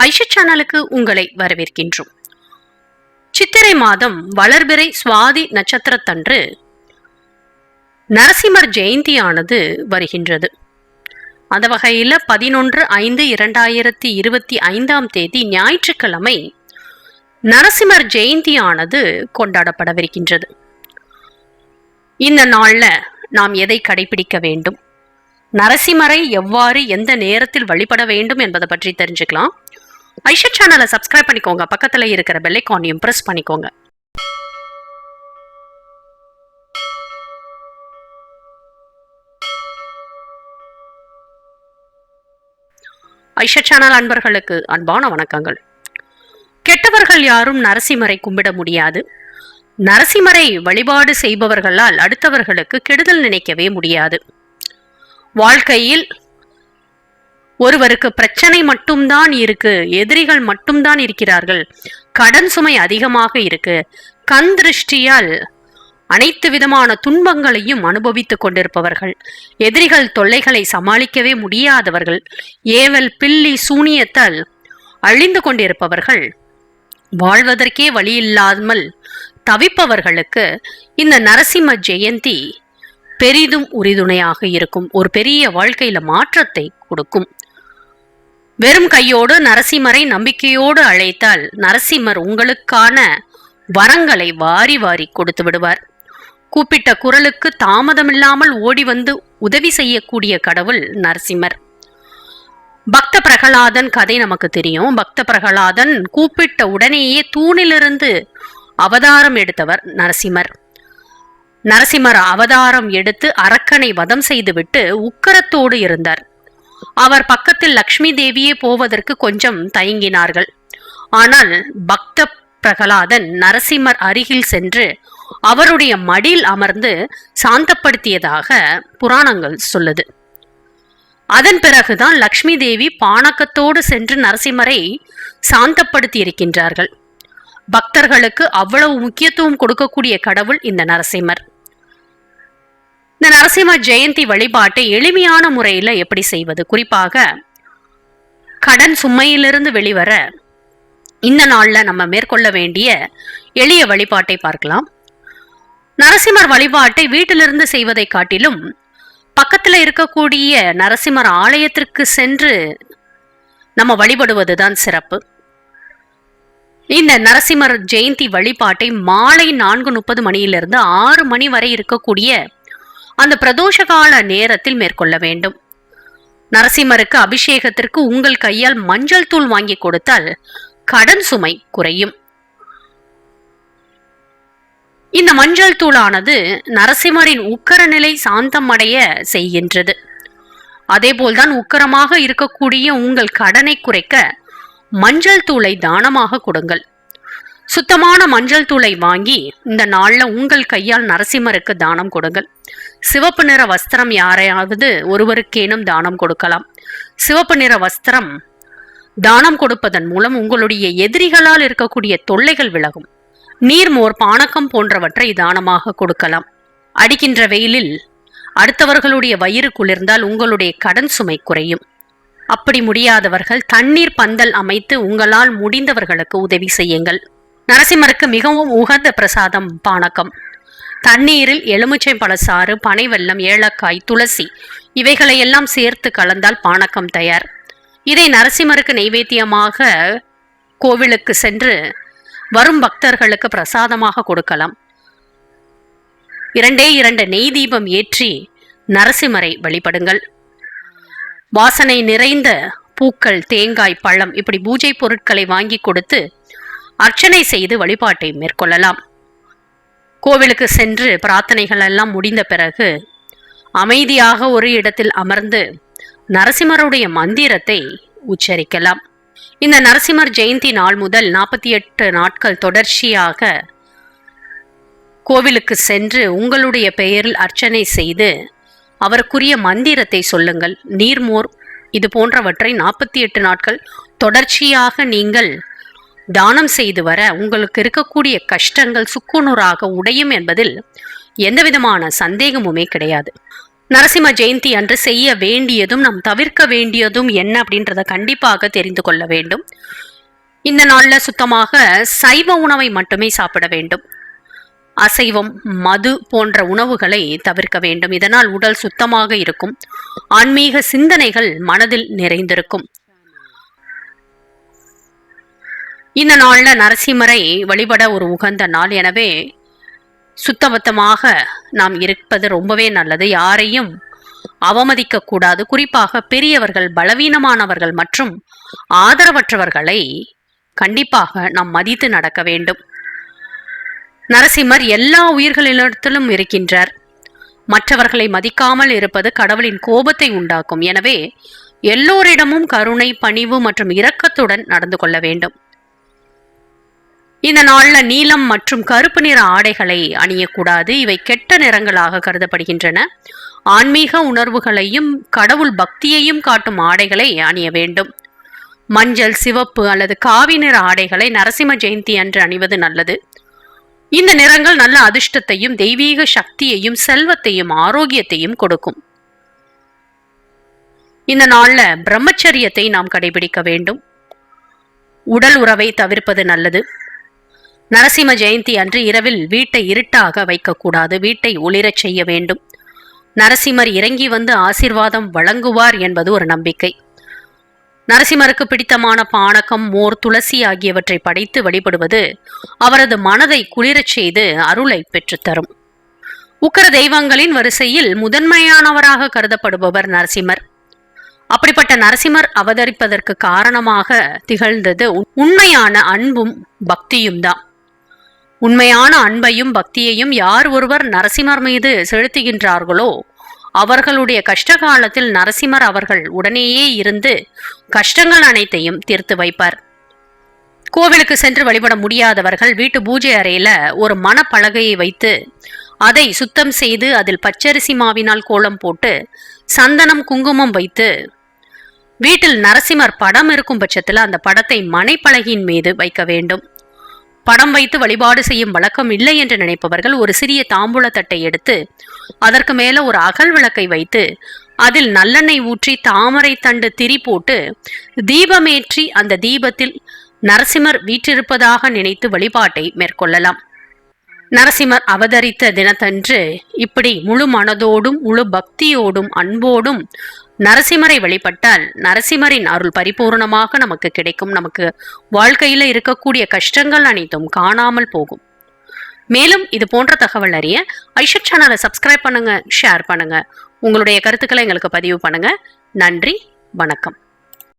ஐஷா சேனலுக்கு உங்களை வரவேற்கின்றோம். சித்திரை மாதம் வளர்பிறை சுவாதி நட்சத்திரத்தன்று நரசிம்மர் ஜெயந்தியானது வருகின்றது. அந்த வகையில் பதினொன்று ஐந்து இரண்டாயிரத்தி இருபத்தி ஐந்தாம் தேதி ஞாயிற்றுக்கிழமை நரசிம்மர் ஜெயந்தியானது கொண்டாடப்படவிருக்கின்றது. இந்த நாளில் நாம் எதை கடைபிடிக்க வேண்டும்? நரசிம்மரை எவ்வாறு எந்த நேரத்தில் வழிபட வேண்டும் என்பதை பற்றி தெரிஞ்சுக்கலாம். ஐஷா சேனலை சப்ஸ்கிரைப் பண்ணிக்கோங்க. பக்கத்தில் இருக்கிற பெல்லைக்கானையும் ப்ரெஸ் பண்ணிக்கோங்க. ஐஷா சேனல் அன்பர்களுக்கு அன்பான வணக்கங்கள். கெட்டவர்கள் யாரும் நரசிம்மரை கும்பிட முடியாது. நரசிம்மரை வழிபாடு செய்பவர்களால் அடுத்தவர்களுக்கு கெடுதல் நினைக்கவே முடியாது. வாழ்க்கையில் ஒருவருக்கு பிரச்சனை மட்டும்தான் இருக்கு எதிரிகள் மட்டும்தான் இருக்கிறார்கள். கடன் சுமை அதிகமாக இருக்கு. கண் திருஷ்டியால் அனைத்து விதமான துன்பங்களையும் அனுபவித்துக் கொண்டிருப்பவர்கள். எதிரிகள் தொல்லைகளை சமாளிக்கவே முடியாதவர்கள். ஏவல் பில்லி சூனியத்தால் அழிந்து கொண்டிருப்பவர்கள். வாழ்வதற்கே வழி இல்லாமல் தவிப்பவர்களுக்கு இந்த நரசிம்ம ஜெயந்தி பெரிதும் உறுதுணையாக இருக்கும். ஒரு பெரிய வாழ்க்கையில மாற்றத்தை கொடுக்கும். வெறும் கையோடு நரசிம்மரை நம்பிக்கையோடு அழைத்தால் நரசிம்மர் உங்களுக்கான வரங்களை வாரி வாரி கொடுத்து விடுவார். கூப்பிட்ட குரலுக்கு தாமதமில்லாமல் ஓடி வந்து உதவி செய்யக்கூடிய கடவுள் நரசிம்மர். பக்த பிரகலாதன் கதை நமக்கு தெரியும். பக்த பிரகலாதன் கூப்பிட்ட உடனேயே தூணிலிருந்து அவதாரம் எடுத்தவர் நரசிம்மர். நரசிம்மர் அவதாரம் எடுத்து அரக்கனை வதம் செய்துவிட்டு உக்கரத்தோடு இருந்தார். அவர் பக்கத்தில் லக்ஷ்மி தேவியே போவதற்கு கொஞ்சம் தயங்கினார்கள். ஆனால் பக்த பிரகலாதன் நரசிம்மர் அருகில் சென்று அவருடைய மடியில் அமர்ந்து சாந்தப்படுத்தியதாக புராணங்கள் சொல்லுது. அதன் பிறகுதான் லக்ஷ்மி தேவி பாணக்கத்தோடு சென்று நரசிம்மரை சாந்தப்படுத்தி இருக்கின்றார்கள் பக்தர்களுக்கு அவ்வளவு முக்கியத்துவம் கொடுக்கக்கூடிய கடவுள் இந்த நரசிம்மர். இந்த நரசிம்ம ஜெயந்தி வழிபாட்டை எளிமையான முறையில் எப்படி செய்வது? குறிப்பாக கடன் சுமையிலிருந்து வெளிவர இந்த நாளில் நம்ம மேற்கொள்ள வேண்டிய எளிய வழிபாட்டை பார்க்கலாம். நரசிம்மர் வழிபாட்டை வீட்டிலிருந்து செய்வதை காட்டிலும் பக்கத்தில் இருக்கக்கூடிய நரசிம்மர் ஆலயத்திற்கு சென்று நம்ம வழிபடுவதுதான் சிறப்பு. இந்த நரசிம்மர் ஜெயந்தி வழிபாட்டை மாலை நான்கு முப்பது மணியிலிருந்து ஆறு மணி வரை இருக்கக்கூடிய அந்த பிரதோஷ கால நேரத்தில் மேற்கொள்ள வேண்டும். நரசிம்மருக்கு அபிஷேகத்திற்கு உங்கள் கையால் மஞ்சள் தூள் வாங்கி கொடுத்தால் கடன் சுமை குறையும். இந்த மஞ்சள் தூளானது நரசிம்மரின் உக்கர நிலை சாந்தம் அடைய செய்கின்றது. அதேபோல்தான் உக்கரமாக இருக்கக்கூடிய உங்கள் கடனை குறைக்க மஞ்சள் தூளை தானமாக கொடுங்கள். சுத்தமான மஞ்சள் தூளை வாங்கி இந்த நாளில் உங்கள் கையால் நரசிம்மருக்கு தானம் கொடுங்கள். சிவப்பு நிற வஸ்திரம் யாரையாவது ஒருவருக்கேனும் தானம் கொடுக்கலாம். சிவப்பு நிற வஸ்திரம் தானம் கொடுப்பதன் மூலம் உங்களுடைய எதிரிகளால் இருக்கக்கூடிய தொல்லைகள் விலகும். நீர்மோர் பானக்கம் போன்றவற்றை தானமாக கொடுக்கலாம். அடிக்கின்ற வெயிலில் அடுத்தவர்களுடைய வயிறு குளிர்ந்தால் உங்களுடைய கடன் சுமை குறையும். அப்படி முடியாதவர்கள் தண்ணீர் பந்தல் அமைத்து உங்களால் முடிந்தவர்களுக்கு உதவி செய்யுங்கள். நரசிம்மருக்கு மிகவும் உகந்த பிரசாதம் பானகம். தண்ணீரில் எலுமிச்சை பழசாறு பனைவெல்லம் ஏலக்காய் துளசி இவைகளை எல்லாம் சேர்த்து கலந்தால் பானக்கம் தயார். இதை நரசிம்மருக்கு நைவேத்தியமாக கோவிலுக்கு சென்று வரும் பக்தர்களுக்கு பிரசாதமாக கொடுக்கலாம். இரண்டே இரண்டு நெய் தீபம் ஏற்றி நரசிம்மரை வழிபடுங்கள். வாசனை நிறைந்த பூக்கள் தேங்காய் பழம் இப்படி பூஜை பொருட்களை வாங்கி கொடுத்து அர்ச்சனை செய்து வழிபாட்டை மேற்கொள்ளலாம். கோவிலுக்கு சென்று பிரார்த்தனைகள் எல்லாம் முடிந்த பிறகு அமைதியாக ஒரு இடத்தில் அமர்ந்து நரசிம்மருடைய மந்திரத்தை உச்சரிக்கலாம். இந்த நரசிம்மர் ஜெயந்தி நாள் முதல் நாற்பத்தி எட்டு நாட்கள் தொடர்ச்சியாக கோவிலுக்கு சென்று உங்களுடைய பெயரில் அர்ச்சனை செய்து அவருக்குரிய மந்திரத்தை சொல்லுங்கள். நீர்மோர் இது போன்றவற்றை நாற்பத்தி எட்டு நாட்கள் தொடர்ச்சியாக நீங்கள் தானம் செய்து வர உங்களுக்கு இருக்கக்கூடிய கஷ்டங்கள் சுக்குநூறாக உடையும் என்பதில் எந்தவிதமான சந்தேகமுமே கிடையாது. நரசிம்ம ஜெயந்தி அன்று செய்ய வேண்டியதும் நாம் தவிர்க்க வேண்டியதும் என்ன அப்படின்றத கண்டிப்பாக தெரிந்து கொள்ள வேண்டும். இந்த நாளில் சுத்தமாக சைவ உணவை மட்டுமே சாப்பிட வேண்டும். அசைவம் மது போன்ற உணவுகளை தவிர்க்க வேண்டும். இதனால் உடல் சுத்தமாக இருக்கும். ஆன்மீக சிந்தனைகள் மனதில் நிறைந்திருக்கும். இந்த நாளில் நரசிம்மரை வழிபட ஒரு உகந்த நாள். எனவே சுத்தபத்தமாக நாம் இருப்பது ரொம்பவே நல்லது. யாரையும் அவமதிக்க கூடாது. குறிப்பாக பெரியவர்கள் பலவீனமானவர்கள் மற்றும் ஆதரவற்றவர்களை கண்டிப்பாக நாம் மதித்து நடக்க வேண்டும். நரசிம்மர் எல்லா உயிர்களிடத்திலும் இருக்கின்றார். மற்றவர்களை மதிக்காமல் இருப்பது கடவுளின் கோபத்தை உண்டாக்கும். எனவே எல்லோரிடமும் கருணை பணிவு மற்றும் இரக்கத்துடன் நடந்து கொள்ள வேண்டும். இந்த நாளில் நீலம் மற்றும் கருப்பு நிற ஆடைகளை அணியக்கூடாது. இவை கெட்ட நிறங்களாக கருதப்படுகின்றன. ஆன்மீக உணர்வுகளையும் கடவுள் பக்தியையும் காட்டும் ஆடைகளை அணிய வேண்டும். மஞ்சள் சிவப்பு அல்லது காவி நிற ஆடைகளை நரசிம்ம ஜெயந்தி அன்று அணிவது நல்லது. இந்த நிறங்கள் நல்ல அதிர்ஷ்டத்தையும் தெய்வீக சக்தியையும் செல்வத்தையும் ஆரோக்கியத்தையும் கொடுக்கும். இந்த நாளில் பிரம்மச்சரியத்தை நாம் கடைபிடிக்க வேண்டும். உடல் உறவை தவிர்ப்பது நல்லது. நரசிம்ம ஜெயந்தி அன்று இரவில் வீட்டை இருட்டாக வைக்கக்கூடாது. வீட்டை ஒளிரச் செய்ய வேண்டும். நரசிம்மர் இறங்கி வந்து ஆசிர்வாதம் வழங்குவார் என்பது ஒரு நம்பிக்கை. நரசிம்மருக்கு பிடித்தமான பானகம் மோர் துளசி ஆகியவற்றை படைத்து வழிபடுவது அவரது மனதை குளிரச் செய்து அருளை பெற்றுத்தரும் உக்கர தெய்வங்களின் வரிசையில் முதன்மையானவராக கருதப்படுபவர் நரசிம்மர். அப்படிப்பட்ட நரசிம்மர் அவதரிப்பதற்கு காரணமாக திகழ்ந்தது உண்மையான அன்பும் பக்தியும் தான் உண்மையான அன்பையும் பக்தியையும் யார் ஒருவர் நரசிம்மர் மீது செலுத்துகின்றார்களோ அவர்களுடைய கஷ்ட காலத்தில் நரசிம்மர் அவர்கள் உடனேயே இருந்து கஷ்டங்கள் அனைத்தையும் தீர்த்து வைப்பார். கோவிலுக்கு சென்று வழிபட முடியாதவர்கள் வீட்டு பூஜை அறையில ஒரு மனப்பலகையை வைத்து அதை சுத்தம் செய்து அதில் பச்சரிசி மாவினால் கோலம் போட்டு சந்தனம் குங்குமம் வைத்து வீட்டில் நரசிம்மர் படம் இருக்கும் பட்சத்தில் அந்த படத்தை மனைப்பலகையின் மீது வைக்க வேண்டும். படம் வைத்து வழிபாடு செய்யும் வழக்கம் இல்லை என்று நினைப்பவர்கள் ஒரு சிறிய தாம்பூல தட்டை எடுத்து அதற்கு மேல ஒரு அகல் விளக்கை வைத்து அதில் நல்லெண்ணெய் ஊற்றி தாமரை தண்டு திரி போட்டு தீபமேற்றி அந்த தீபத்தில் நரசிம்மர் வீற்றிருப்பதாக நினைத்து வழிபாட்டை மேற்கொள்ளலாம். நரசிம்மர் அவதரித்த தினத்தன்று இப்படி முழு மனதோடும் முழு பக்தியோடும் அன்போடும் நரசிம்மரை வழிபட்டால் நரசிம்மரின் அருள் பரிபூர்ணமாக நமக்கு கிடைக்கும். நமக்கு வாழ்க்கையில் இருக்கக்கூடிய கஷ்டங்கள் அனைத்தும் காணாமல் போகும். மேலும் இது போன்ற தகவல் அறிய ஐஷத் சேனலை சப்ஸ்கிரைப் பண்ணுங்க ஷேர் பண்ணுங்க. உங்களுடைய கருத்துக்களை எங்களுக்கு பதிவு பண்ணுங்க. நன்றி வணக்கம்.